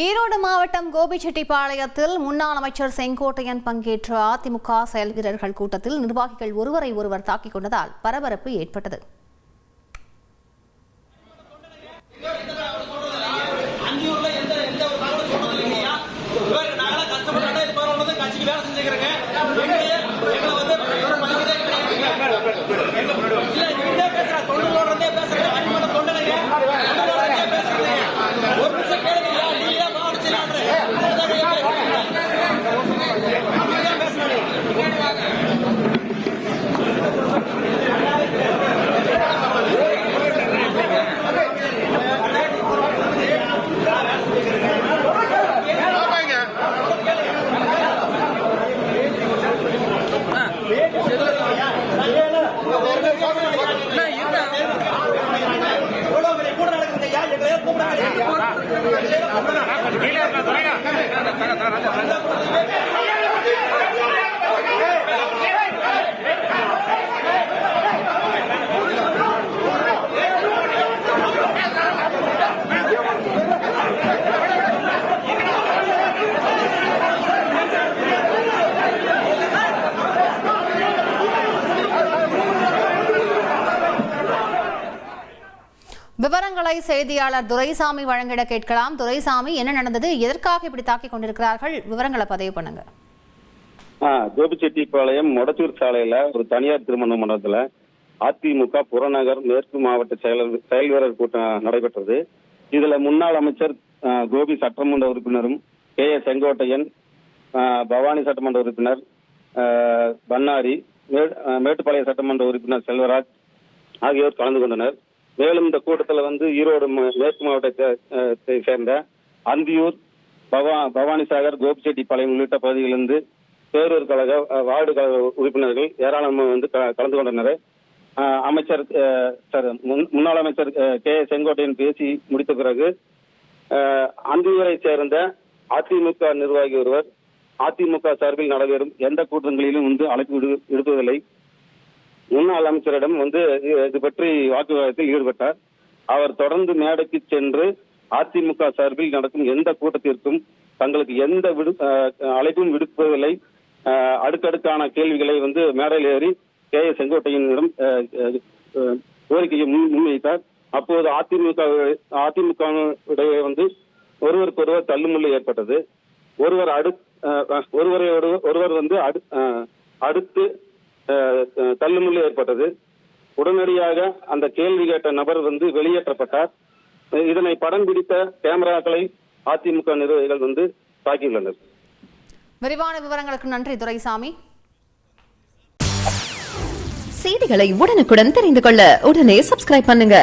ஈரோடு மாவட்டம் கோபிச்செட்டிப்பாளையத்தில் முன்னாள் அமைச்சர் செங்கோட்டையன் பங்கேற்ற அதிமுக செயல் வீரர்கள் கூட்டத்தில் நிர்வாகிகள் ஒருவரை ஒருவர் தாக்கிக் கொண்டதால் பரபரப்பு ஏற்பட்டது. வேலை செஞ்சுக்கிறேங்க. விவரங்களை செய்தியாளர் துரைசாமி வழங்கிட கேட்கலாம். துரைசாமி என்ன நடந்தது? எதற்காக இப்படி தாக்கி கொண்டிருக்கிறார்கள்? விவரங்களை பதிவு பண்ணுங்க. ஆ, கோபிச்செட்டிப்பாளையம் மொடச்சூர் சாலையில ஒரு தனியார் திருமண மண்டபத்துல அதிமுக புறநகர் மேற்கு மாவட்ட செயலர் செயல் வீரர் கூட்டம் நடைபெற்றது. இதுல முன்னாள் அமைச்சர் கோபி சட்டமன்ற உறுப்பினரும் கே ஏ செங்கோட்டையன் பவானி சட்டமன்ற உறுப்பினர் பன்னாரி மேட்டுப்பாளைய மேட்டுப்பாளையம் சட்டமன்ற உறுப்பினர் செல்வராஜ் ஆகியோர் கலந்து கொண்டனர். மேலும் இந்த கூட்டத்தில் வந்து ஈரோடு மேற்கு மாவட்டத்தை சேர்ந்த அந்தியூர் பவா பவானிசாகர் கோபிச்செட்டிப்பாளையம் உள்ளிட்ட பகுதிகளிலிருந்து பேரூர் கழக வார்டு கழக உறுப்பினர்கள் ஏராளமாக வந்து கலந்து கொண்டனர். அமைச்சர் சார் முன்- முன்னாள் அமைச்சர் கே செங்கோட்டையன் பேசி முடித்த பிறகு அந்தியூரை சேர்ந்த அதிமுக நிர்வாகி ஒருவர் அதிமுக சார்பில் நடைபெறும் எந்த கூட்டங்களிலும் வந்து அழைப்பு விடு- விடுப்பதில்லை முன்னாள் அமைச்சரிடம் வந்து இது- பற்றி வாக்குவாதத்தில் ஈடுபட்டார். அவர் தொடர்ந்து மேடைக்கு சென்று அதிமுக சார்பில் நடக்கும் எந்த கூட்டத்திற்கும் தங்களுக்கு எந்த விடு அழைப்பும் விடுப்பதில்லை. அடுக்கடுக்கான கேள்விகளை வந்து மேடையில் ஏறி கே. ஏ. செங்கோட்டையனிடம் கோரிக்கையை முன் முன்வைத்தார். அப்போது அதிமுக அதிமுக இடையே வந்து ஒருவருக்கொருவர் தள்ளுமுள்ளு ஏற்பட்டது. ஒருவர் அடு ஒருவரை ஒருவர் ஒருவர் வந்து அடு அடுத்து தள்ளுமுள்ளு ஏற்பட்டது. உடனடியாக அந்த கேள்வி கேட்ட நபர் வந்து வெளியேற்றப்பட்டார். இதனை படம் பிடித்த கேமராக்களை அதிமுக நிர்வாகிகள் வந்து தாக்கியுள்ளனர். விரிவான விவரங்களுக்கு நன்றி துரைசாமி. செய்திகளை உடனுக்குடன் தெரிந்து கொள்ள உடனே சப்ஸ்கிரைப் பண்ணுங்க.